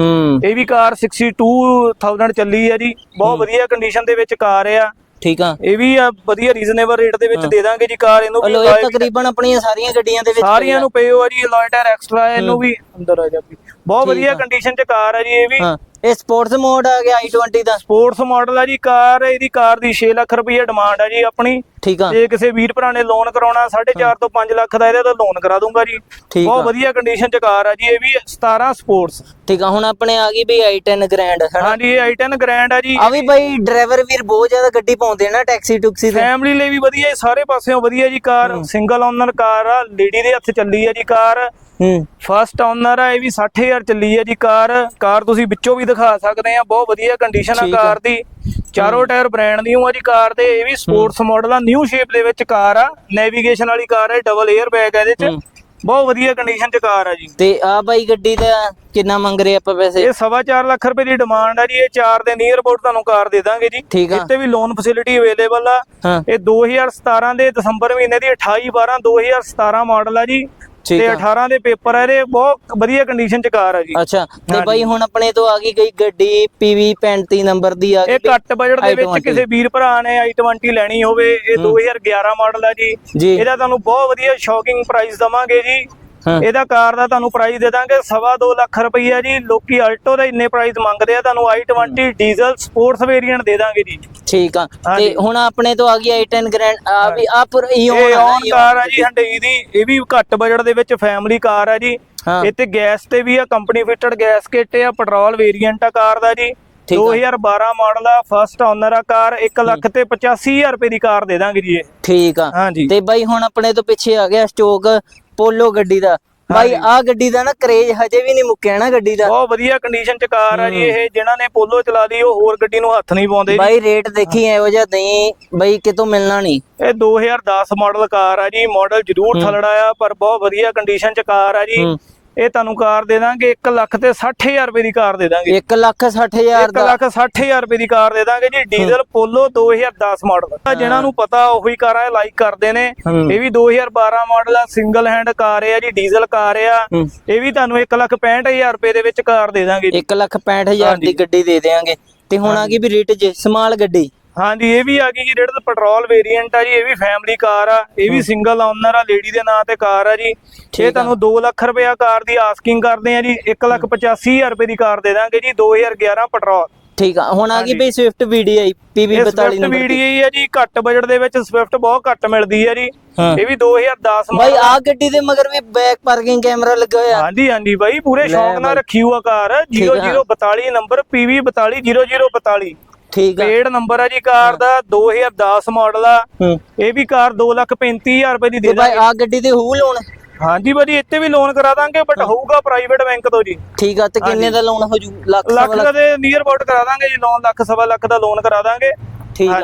ਇਹ ਵੀ ਕਾਰ 62000 ਚੱਲੀ ਆ ਜੀ ਬਹੁਤ ਵਧੀਆ ਕੰਡੀਸ਼ਨ ਦੇ ਵਿੱਚ ਕਾਰ ਆ। ਠੀਕ ਆ। ਇਹ ਵੀ ਆ ਵਧੀਆ ਰੀਜ਼ਨੇਬਲ ਰੇਟ ਦੇ ਵਿੱਚ ਦੇ ਦਾਂਗੇ ਜੀ ਕਾਰ ਇਹਨੂੰ ਵੀ ਅਲੋਏ ਤਕਰੀਬਨ ਆਪਣੀਆਂ ਸਾਰੀਆਂ ਗੱਡੀਆਂ ਦੇ ਵਿੱਚ ਸਾਰੀਆਂ ਨੂੰ ਪਏ ਹੋ ਆ ਜੀ ਲੋਇਟਰ ਐਕਸਟਰਾ ਇਹਨੂੰ ਵੀ ਅੰਦਰ ਆ ਜਾ ਵੀ ਬਹੁਤ ਵਧੀਆ ਕੰਡੀਸ਼ਨ 'ਚ ਕਾਰ ਆ ਜੀ ਇਹ ਵੀ। ਹਾਂ ਇਹ ਸਪੋਰਟਸ ਮੋਡ ਆ ਗਿਆ i20 ਦਾ। ਸਪੋਰਟਸ ਮਾਡਲ ਆ ਜੀ ਕਾਰ ਇਹਦੀ ਕਾਰ ਦੀ 6 ਲੱਖ ਰੁਪਏ ਡਿਮਾਂਡ ਆ ਜੀ ਆਪਣੀ। ਠੀਕ ਆ। ਜੇ ਕਿਸੇ ਵੀਰ ਭਰਾ ਨੇ ਲੋਨ ਕਰਾਉਣਾ 4.5 ਤੋਂ 5 ਲੱਖ ਦਾ ਇਹਦੇ ਤੋਂ ਲੋਨ ਕਰਾ ਦੂੰਗਾ ਜੀ। ਠੀਕ ਬਹੁਤ ਵਧੀਆ ਕੰਡੀਸ਼ਨ 'ਚ ਕਾਰ ਆ ਜੀ ਇਹ ਵੀ 17 ਸਪੋਰਟਸ ਠੀਕ ਆ ਹੁਣ ਆਪਣੇ ਆ ਗਈ ਬਈ i10 ਗ੍ਰੈਂਡ ਹਨਾ? ਹਾਂਜੀ ਇਹ i10 ਗ੍ਰੈਂਡ ਆ ਜੀ। ਆ ਵੀ ਬਈ ਡਰਾਈਵਰ ਵੀਰ ਬਹੁਤ ਜ਼ਿਆਦਾ ਗੱਡੀ ਪਾਉਂਦੇ ਨਾ ਟੈਕਸੀ ਟੁਕਸੀ ਤੇ। ਫੈਮਿਲੀ ਲਈ ਵੀ ਵਧੀਆ ਜੀ ਸਾਰੇ ਪਾਸਿਓਂ ਵਧੀਆ ਜੀ ਕਾਰ ਸਿੰਗਲ ਓਨਰ ਕਾਰ ਆ ਲੇਡੀ ਦੇ ਹੱਥ ਚੱਲੀ ਆ ਜੀ ਕਾਰ ਹੂੰ। ਫਸਟ ਓਨਰ ਆ ਇਹ ਵੀ 60000 ਚੱਲੀ ਆ ਜੀ ਕਾਰ। ਕਾਰ ਤੁਸੀਂ ਵਿੱਚੋਂ ਵੀ ਦਿਖਾ ਸਕਦੇ ਆ ਬਹੁਤ ਵਧੀਆ ਕੰਡੀਸ਼ਨ ਆ। ਕਾਰ ਦੀ। ਚਾਰੋਂ ਟਾਇਰ ਬ੍ਰਾਂਡ ਨਿਊ ਆ ਜੀ ਕਾਰ ਦੇ ਇਹ ਵੀ ਸਪੋਰਟਸ ਮਾਡਲ ਆ ਨਿਊ ਸ਼ੇਪ ਦੇ ਵਿੱਚ ਕਾਰ ਆ। ਨੈਵੀਗੇਸ਼ਨ ਵਾਲੀ ਕਾਰ ਹੈ ਡਬਲ 에ਅਰ ਬੈਗ ਹੈ ਇਹਦੇ ਚ। ਹੂੰ। ਬਹੁਤ ਵਧੀਆ ਕੰਡੀਸ਼ਨ ਚ ਕਾਰ ਆ ਜੀ। ਤੇ ਆ ਬਾਈ ਗੱਡੀ ਦਾ ਕਿੰਨਾ ਮੰਗ ਰਹੇ ਆਪਾਂ ਪੈਸੇ? ਇਹ ਸਵਾ ਚਾਰ ਲੱਖ ਰੁਪਏ ਦੀ ਡਿਮਾਂਡ ਆ ਜੀ ਇਹ 4 ਦੇ ਨੀਅਰ ਅਬਾਊਟ ਤੁਹਾਨੂੰ ਕਾਰ ਦੇ ਦਾਂਗੇ ਜੀ। ਇੱਥੇ ਵੀ ਲੋਨ ਫੈਸਿਲਿਟੀ ਅਵੇਲੇਬਲ ਆ। ਹਾਂ। ਇਹ 2017 ਦੇ ਦਸੰਬਰ ਮਹੀਨੇ ਦੀ 28 12 2017 ਮਾਡਲ ਆ ਜੀ। ਤੇ ਆ। 18 ਦੇ ਪੇਪਰ ਆ ਇਹਦੇ ਬਹੁਤ ਵਧੀਆ ਕੰਡੀਸ਼ਨ ਚ ਕਾਰ ਆ ਜੀ। ਅੱਛਾ ਤੇ ਬਾਈ ਹੁਣ ਆਪਣੇ ਤੋਂ ਆ ਗਈ ਗਈ ਗੱਡੀ PV 35 ਨੰਬਰ ਦੀ ਆ ਇਹ ਘੱਟ ਬਜਟ ਦੇ ਵਿੱਚ i20 ਕਿਸੇ ਵੀਰ ਭਰਾ ਨੇ i20 ਲੈਣੀ ਹੋਵੇ ਇਹ 2011 ਮਾਡਲ ਆ ਜੀ। ਇਹਦਾ ਤੁਹਾਨੂੰ ਬਹੁਤ ਵਧੀਆ ਸ਼ੌਕਿੰਗ ਪ੍ਰਾਈਸ ਦਵਾਂਗੇ ਜੀ। ਇਹਦਾ ਕਾਰ ਦਾ ਤੁਹਾਨੂੰ ਪ੍ਰਾਈਸ ਦੇ ਦਾਂਗੇ ਸਵਾ ਦੋ ਲੱਖ ਰੁਪਈਆ ਜੀ। ਲੋਕੀ ਆਲਟੋ ਦਾ ਇੰਨੇ ਪ੍ਰਾਈਸ ਮੰਗਦੇ ਆ ਤੁਹਾਨੂੰ i20 ਡੀਜ਼ਲ ਸਪੋਰਟਸ ਵੇਰੀਐਂਟ ਦੇ ਦਾਂਗੇ ਜੀ। ਠੀਕ ਆ। ਤੇ ਹੁਣ ਆਪਣੇ ਤੋਂ ਆ ਗਈ i10 ਗ੍ਰੈਂਡ ਆ ਵੀ ਆ ਪਰ ਔਨ ਕਾਰ ਆ ਜੀ ਹੰਡਈ ਦੀ। ਇਹ ਵੀ ਘੱਟ ਬਜਟ ਦੇ ਵਿੱਚ ਫੈਮਿਲੀ ਕਾਰ ਆ ਜੀ। ਇਹ ਤੇ ਗੈਸ ਤੇ ਵੀ ਆ ਕੰਪਨੀ ਫਿਟਡ ਗੈਸ ਕਿੱਟ ਆ ਪੈਟਰੋਲ ਵੇਰੀਐਂਟ ਆ ਕਾਰ ਦਾ ਜੀ। ਠੀਕ ਆ। 2012 ਮਾਡਲ ਆ ਫਸਟ ਓਨਰ ਆ ਕਾਰ 1 ਲੱਖ ਤੇ 85000 ਰੁਪਏ ਦੀ ਕਾਰ ਦੇ ਦਾਂਗੇ ਜੀ ਇਹ। ਠੀਕ ਆ। ਤੇ ਬਾਈ ਹੁਣ ਆਪਣੇ ਤੋਂ ਪਿੱਛੇ ਆ ਗਿਆ ਸਟੋਕ ਪੋਲੋ ਗੱਡੀ ਦਾ। ਬਾਈ ਆ ਗੱਡੀ ਦਾ ਨਾ ਕਰੇਜ ਹਜੇ ਵੀ ਨਹੀਂ ਮੁੱਕਿਆ ਨਾ ਗੱਡੀ ਦਾ। ਬਹੁਤ ਵਧੀਆ ਕੰਡੀਸ਼ਨ ਚ ਕਾਰ ਆ ਜੀ ਇਹ ਜਿਨ੍ਹਾਂ ਨੇ ਪੋਲੋ ਚਲਾ ਲਈ ਉਹ ਹੋਰ ਗੱਡੀ ਨੂੰ ਹੱਥ ਨਹੀਂ ਪਾਉਂਦੇ ਬਾਈ ਰੇਟ ਦੇਖੀ ਇਹੋ ਜਿਹਾ ਨਹੀਂ ਬਾਈ ਕਿਤੋਂ ਮਿਲਣਾ ਨਹੀਂ। ਇਹ 2010 ਮਾਡਲ ਕਾਰ ਆ ਜੀ ਮਾਡਲ ਜ਼ਰੂਰ ਥਲੜਾ ਆ ਪਰ ਬਹੁਤ ਵਧੀਆ ਕੰਡੀਸ਼ਨ ਚ ਕਾਰ ਆ ਜੀ। ਇਹ ਤੁਹਾਨੂੰ ਕਾਰ ਦੇ ਦਾਂਗੇ 1 ਲੱਖ ਤੇ 60000 ਰੁਪਏ ਦੀ ਕਾਰ ਦੇ ਦਾਂਗੇ। 1 ਲੱਖ 60000 1 ਦਾ। ਲੱਖ 60000 ਰੁਪਏ ਦੀ ਕਾਰ ਦੇ ਦਾਂਗੇ ਜੀ ਡੀਜ਼ਲ ਪੋਲੋ 2010 ਮਾਡਲ। ਜਿਨ੍ਹਾਂ ਨੂੰ ਪਤਾ ਉਹੀ ਕਾਰਾਂ ਲਾਈਕ ਕਰਦੇ ਨੇ। ਇਹ ਵੀ 2012 ਮਾਡਲ ਆ ਸਿੰਗਲ ਹੈਂਡ ਕਾਰ ਆ ਜੀ ਡੀਜ਼ਲ ਕਾਰ ਆ। ਇਹ ਵੀ ਤੁਹਾਨੂੰ 1 ਲੱਖ 65000 ਰੁਪਏ ਦੇ ਵਿੱਚ ਕਾਰ ਦੇ ਦਾਂਗੇ ਜੀ। 1 ਲੱਖ 65000 ਦੀ ਗੱਡੀ ਦੇ ਦੇਾਂਗੇ ਤੇ ਹੁਣ ਆ ਗਈ ਵੀ ਰੇਟ ਜੇ ਸਮਾਲ ਗੱਡੀ ਹਾਂਜੀ ਇਹ ਵੀ ਆ ਗਈ ਜੀ ਜਿਹੜਾ ਪੈਟਰੋਲ ਵੇਰੀਐਂਟ ਆ ਜੀ ਇਹ ਵੀ ਫੈਮਿਲੀ ਕਾਰ ਆ ਇਹ ਵੀ ਸਿੰਗਲ ਓਨਰ ਆ ਲੇਡੀ ਦੇ ਨਾਂ ਤੇ ਕਾਰ ਆ ਜੀ। ਇਹ ਤੁਹਾਨੂੰ 2 ਲੱਖ ਰੁਪਇਆ ਕਾਰ ਦੀ ਆਸਕਿੰਗ ਕਰਦੇ ਆ ਜੀ 1 ਲੱਖ 85000 ਰੁਪਏ ਦੀ ਕਾਰ ਦੇ ਦਾਂਗੇ ਜੀ 2011 ਪੈਟਰੋਲ ਠੀਕ ਆ ਹੁਣ ਆ ਗਈ ਬਈ ਸਵਿਫਟ PV ਇਹ 42 ਸਵਿਫਟ ਨੰਬਰ ਦੀ। ਵੀਡੀਆਈ ਆ ਜੀ ਘੱਟ ਬਜਟ ਦੇ ਵਿੱਚ ਸਵਿਫਟ ਬਹੁਤ ਘੱਟ ਮਿਲਦੀ ਆ ਜੀ। ਇਹ ਵੀ 2010 ਬਾਈ ਆ। ਗੱਡੀ ਦੇ ਮਗਰ ਵੀ ਬੈਕ ਪਾਰਕਿੰਗ ਕੈਮਰਾ ਲੱਗਾ ਹੋਇਆ ਹਾਂਜੀ ਹਾਂਜੀ ਬਾਈ ਪੂਰੇ ਸ਼ੌਕ ਨਾਲ ਰੱਖੀ ਹੋਆ ਕਾਰ ਠੀਕ ਆ। 0042 ਨੰਬਰ PV 420042 ਠੀਕ ਆ। ਪੇਡ ਨੰਬਰ ਆ ਜੀ ਕਾਰ ਦਾ 2010 ਮਾਡਲ ਆ। ਇਹ ਵੀ ਕਾਰ 235000 ਰੁਪਏ ਦੀ ਦੇ ਦਾਂਗੇ। ਆ ਗੱਡੀ ਤੇ ਹੂ ਲੋਨ ਹਾਂਜੀ ਭਾਜੀ ਇੱਥੇ ਵੀ ਲੋਨ ਕਰਾ ਦਾਂਗੇ ਬਟ ਹੋਊਗਾ ਪ੍ਰਾਈਵੇਟ ਬੈਂਕ ਤੋਂ ਜੀ। ਠੀਕ ਆ ਤੇ ਕਿੰਨੇ ਦਾ ਲੋਨ ਹੋ ਜੂ? ਲੱਖ ਲੱਖ ਦਾ ਨੀਅਰ ਅਬਾਊਟ ਕਰਾ ਦਾਂਗੇ ਜੀ ਲੋਨ ਲੱਖ ਸਵਾ ਲੱਖ ਦਾ ਲੋਨ ਕਰਾ ਦਾਂਗੇ। ਠੀਕ ਆ।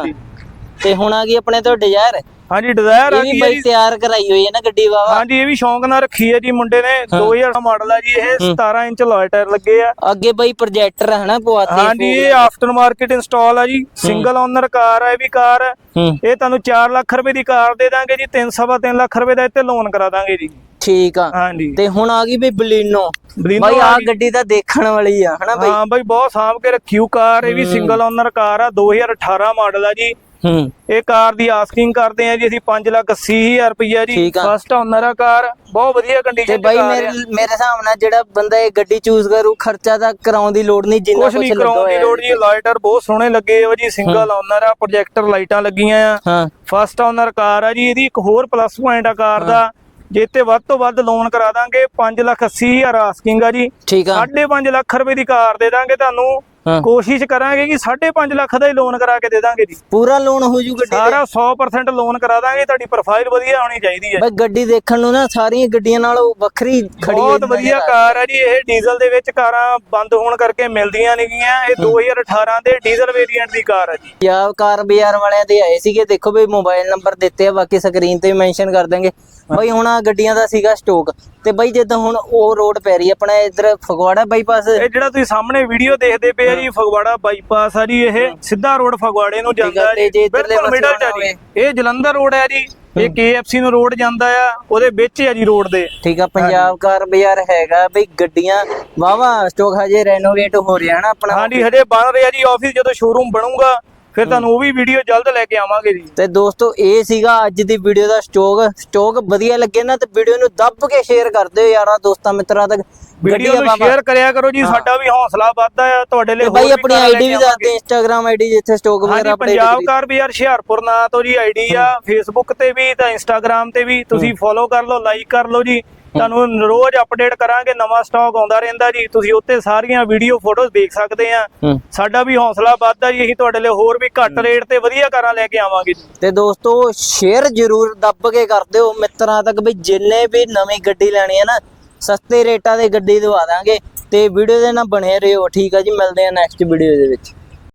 ਤੇ ਹੁਣ ਆ ਗਈ ਆਪਣੇ ਤੋਂ ਡਿਜ਼ਾਇਰ ਹਾਂਜੀ ਡਿਜ਼ਾਇਰ ਆ ਇਹ ਵੀ ਬਾਈ ਜੀ। ਤਿਆਰ ਕਰਾਈ ਹੋਈ ਹੈ ਨਾ ਗੱਡੀ ਵਾਵਾ ਹਾਂਜੀ ਇਹ ਵੀ ਸ਼ੌਂਕ ਨਾਲ ਰੱਖੀ ਹੈ ਜੀ ਮੁੰਡੇ ਨੇ। 2000 ਮਾਡਲ ਆ ਜੀ ਇਹ 17 ਇੰਚ ਲੋਏ ਟਾਇਰ ਲੱਗੇ ਆ। ਅੱਗੇ ਬਾਈ ਪ੍ਰੋਜੈਕਟਰ ਹੈ ਨਾ ਪਵਾਤੀ ਹਾਂਜੀ ਇਹ ਆਫਟਰ ਮਾਰਕੀਟ ਇੰਸਟਾਲ ਆ ਜੀ। ਸਿੰਗਲ ਓਨਰ ਕਾਰ ਆ ਇਹ ਵੀ ਕਾਰ ਇਹ ਤੁਹਾਨੂੰ 4 ਲੱਖ ਰੁਪਏ ਦੀ ਕਾਰ ਦੇ ਦਾਂਗੇ ਜੀ 3 ਸਵਾ 3 ਲੱਖ ਰੁਪਏ ਦਾ ਇੱਥੇ ਲੋਨ ਕਰਾ ਦਾਂਗੇ ਜੀ। ਠੀਕ ਆ। ਹਾਂਜੀ। ਤੇ ਹੁਣ ਆ ਗਈ ਬਈ ਬਲੀਨੋ ਬਾਈ ਆ। ਗੱਡੀ ਤਾਂ ਦੇਖਣ ਵਾਲੀ ਆ ਹਨਾ ਬਾਈ? ਹਾਂ ਬਾਈ ਬਹੁਤ ਸਾਂਭ ਕੇ ਰੱਖੀਓ ਕਾਰ ਇਹ ਵੀ ਸਿੰਗਲ ਓਨਰ ਕਾਰ ਆ 2018 ਮਾਡਲ ਆ ਜੀ। ਹੂੰ। ਇਹ ਕਾਰ ਦੀ ਆਸਕਿੰਗ ਕਰਦੇ ਆ ਜੀ ਅਸੀਂ 5 ਲੱਖ 80 ਹਜ਼ਾਰ ਰੁਪਈਆ ਜੀ। ਠੀਕ ਆ। ਫਸਟ ਓਨਰ ਆ ਕਾਰ ਬਹੁਤ ਵਧੀਆ ਤੇ ਕੰਡੀਸ਼ਨ ਬਾਈ ਮੇਰੇ ਮੇਰੇ ਹਿਸਾਬ ਨਾਲ ਜਿਹੜਾ ਬੰਦਾ ਇਹ ਗੱਡੀ ਚੂਜ਼ ਕਰੂ ਖਰਚਾ ਤਾਂ ਕਰਾਉਣ ਦੀ ਲੋੜ ਨਹੀਂ ਜਿੰਨਾ ਕੁਛ ਕੁਝ ਨਹੀਂ ਲੱਗਾ ਕਰਾਉਣ ਦੀ ਹੋਇਆ ਲੋੜ ਜੀ। ਲਾਈਟਰ ਬਹੁਤ ਸੋਹਣੇ ਲੱਗੇ ਆ ਜੀ ਸਿੰਗਲ ਓਨਰ ਆ ਪ੍ਰੋਜੈਕਟਰ ਲਾਈਟਾਂ ਲੱਗੀਆਂ ਆ। ਹਾਂ। ਫਸਟ ਓਨਰ ਕਾਰ ਆ ਜੀ ਇਹਦੀ ਇੱਕ ਹੋਰ ਪਲੱਸ ਪੁਆਇੰਟ ਆ ਕਾਰ ਦਾ। ਜੇ ਤੇ ਵੱਧ ਤੋਂ ਵੱਧ ਲੋਨ ਕਰਾ ਦਾਂਗੇ 5 ਲੱਖ 80 ਹਜ਼ਾਰ ਆਸਕਿੰਗ ਆ ਜੀ। ਠੀਕ ਆ। 5.5 ਲੱਖ ਰੁਪਏ ਦੀ ਕਾਰ ਦੇ ਦਾਂਗੇ ਤੁਹਾਨੂੰ। ਕੋਸ਼ਿਸ਼ ਕਰਾਂਗੇ ਕਿ 5.5 ਲੱਖ ਦਾ ਹੀ ਲੋਨ ਕਰਾ ਕੇ ਦੇ ਦਾਂਗੇ ਜੀ। ਪੂਰਾ ਲੋਨ ਹੋ ਜੂ ਗੱਡੀ ਸਾਰਾ 100% ਲੋਨ ਕਰਾ ਦਾਂਗੇ ਤੁਹਾਡੀ ਪ੍ਰੋਫਾਈਲ ਵਧੀਆ ਹੋਣੀ ਚਾਹੀਦੀ ਹੈ। ਬਾਈ ਗੱਡੀ ਦੇਖਣ ਨੂੰ ਨਾ ਸਾਰੀਆਂ ਗੱਡੀਆਂ ਨਾਲੋਂ ਵੱਖਰੀ ਖੜੀ ਬਹੁਤ ਵਧੀਆ ਕਾਰ ਹੈ ਜੀ ਇਹ ਡੀਜ਼ਲ ਦੇ ਵਿੱਚ ਕਾਰਾਂ ਬੰਦ ਹੋਣ ਕਰਕੇ ਮਿਲਦੀਆਂ ਨੇਗੀਆਂ ਇਹ 2018 ਦੇ ਡੀਜ਼ਲ ਵੇਰੀਐਂਟ ਦੀ ਕਾਰ ਹੈ ਜੀ। ਜਾਂ ਕਾਰ ਬਾਜ਼ਾਰ ਵਾਲਿਆਂ ਦੇ ਆਏ ਸੀਗੇ ਦੇਖੋ ਬਈ ਮੋਬਾਈਲ ਨੰਬਰ ਦਿੱਤੇ ਆ ਬਾਕੀ ਸਕਰੀਨ ਤੇ ਮੈਂਸ਼ਨ ਕਰ ਦਾਂਗੇ ਬਾਈ ਹੁਣ ਆ ਗੱਡੀਆਂ ਦਾ ਸੀਗਾ ਸਟਾਕ ਤੇ ਬਾਈ ਜਿੱਦਾਂ ਹੁਣ ਉਹ ਰੋਡ ਪੈ ਰਹੀ ਆਪਣਾ ਇਧਰ ਫਗਵਾੜਾ ਬਾਈਪਾਸ ਇਹ ਜਿਹੜਾ ਤੁਸੀਂ ਸਾਹਮਣੇ ਵੀਡੀਓ ਦੇਖਦੇ ਪਏ ਆ ਜੀ ਫਗਵਾੜਾ ਬਾਈਪਾਸ ਆ ਜੀ ਇਹ ਸਿੱਧਾ ਰੋਡ ਫਗਵਾੜੇ ਨੂੰ ਜਾਂਦਾ ਹੈ ਬਿਲਕੁਲ ਮਿਡਲ ਚ ਜੀ। ਇਹ ਜਲੰਧਰ ਰੋਡ ਹੈ ਜੀ ਇਹ KFC ਨੂੰ ਰੋਡ ਜਾਂਦਾ ਆ ਉਹਦੇ ਵਿੱਚ ਆ ਜੀ ਰੋਡ ਦੇ। ਠੀਕ ਆ ਪੰਜਾਬ ਕਾਰ ਬਾਜ਼ਾਰ ਹੈਗਾ ਬਈ ਗੱਡੀਆਂ ਵਾਵਾ ਸਟਾਕ ਹਜੇ ਰੈਨੋਵੇਟ ਹੋ ਰਿਹਾ ਨਾ ਆਪਣਾ। ਹਾਂਜੀ ਹਜੇ ਬਣ ਰਿਹਾ ਜੀ ਆਫਿਸ ਜਦੋਂ ਸ਼ੋਰੂਮ ਬਣੂਗਾ ਫਿਰ ਤੁਹਾਨੂੰ ਉਹ ਵੀ ਵੀਡੀਓ ਜਲਦ ਲੈ ਕੇ ਆਵਾਂਗੇ ਜੀ। ਤੇ ਦੋਸਤੋ ਇਹ ਸੀਗਾ ਅੱਜ ਦੀ ਵੀਡੀਓ ਦਾ ਸਟੋਕ ਸਟੋਕ ਵਧੀਆ ਲੱਗੇ ਨਾ ਤੇ ਵੀਡੀਓ ਨੂੰ ਦੱਬ ਕੇ ਸ਼ੇਅਰ ਕਰ ਦਿਓ ਯਾਰਾਂ ਦੋਸਤਾਂ ਮਿੱਤਰਾਂ ਤੱਕ। ਵੀਡੀਓ ਨੂੰ ਸ਼ੇਅਰ ਕਰਿਆ ਕਰੋ ਜੀ ਸਾਡਾ ਵੀ ਹੌਸਲਾ ਵੱਧਦਾ ਆ ਤੁਹਾਡੇ ਲਈ ਬਾਈ ਵੀ ਆਪਣੀ ਆਈਡੀ ਵੀ ਦੱਸ। ਦੇ ਇੰਸਟਾਗ੍ਰam ਆਈਡੀ ਜਿੱਥੇ ਸਟੋਕ ਵਗੈਰਾ ਹਾਂਜੀ ਅਪਡੇਟ ਪੰਜਾਬ ਕਾਰ। ਬਾਜ਼ਾਰ ਹੁਸ਼ਿਆਰਪੁਰ ਨਾਂ ਤੋਂ ਜੀ ਆਈਡੀ ਆ ਫੇਸਬੁੱਕ ਤੇ ਵੀ ਤਾਂ ਇੰਸਟਾਗ੍ਰam ਤੇ ਵੀ ਤੁਸੀਂ ਫੋਲੋ ਕਰ ਲਓ ਲਾਈਕ ਕਰ ਲਓ ਜੀ। ਤੁਹਾਨੂੰ ਰੋਜ਼ ਅਪਡੇਟ ਕਰਾਂਗੇ ਨਵਾਂ ਸਟਾਕ ਆਉਂਦਾ ਰਹਿੰਦਾ ਜੀ। ਤੁਸੀਂ ਉੱਤੇ ਸਾਰੀਆਂ ਵੀਡੀਓ ਫੋਟੋਜ਼ ਦੇਖ ਸਕਦੇ ਆ। ਹੂੰ। ਸਾਡਾ ਵੀ ਹੌਸਲਾ ਵੱਧਦਾ ਜੀ ਅਸੀਂ ਤੁਹਾਡੇ ਲਈ ਹੋਰ ਵੀ ਘੱਟ ਰੇਟ ਤੇ ਵਧੀਆ ਕਾਰਾਂ ਲੈ ਕੇ ਆਵਾਂਗੇ ਤੇ ਦੋਸਤੋ ਸ਼ੇਅਰ ਜ਼ਰੂਰ ਦੱਬ ਕੇ ਕਰ ਦਿਓ। ਮਿੱਤਰਾਂ ਤੱਕ ਵੀ ਜਿੰਨੇ ਵੀ ਨਵੀਂ ਗੱਡੀ ਲੈਣੀ ਹੈ ਨਾ ਸਸਤੇ ਰੇਟਾਂ ਦੇ ਗੱਡੀ ਦਵਾ ਦਾਂਗੇ। ਤੇ ਵੀਡੀਓ ਦੇ ਨਾਲ ਬਣੇ ਰਹੋ। ਠੀਕ ਆ ਜੀ ਮਿਲਦੇ ਆ ਨੈਕਸਟ ਵੀਡੀਓ ਦੇ ਵਿੱਚ।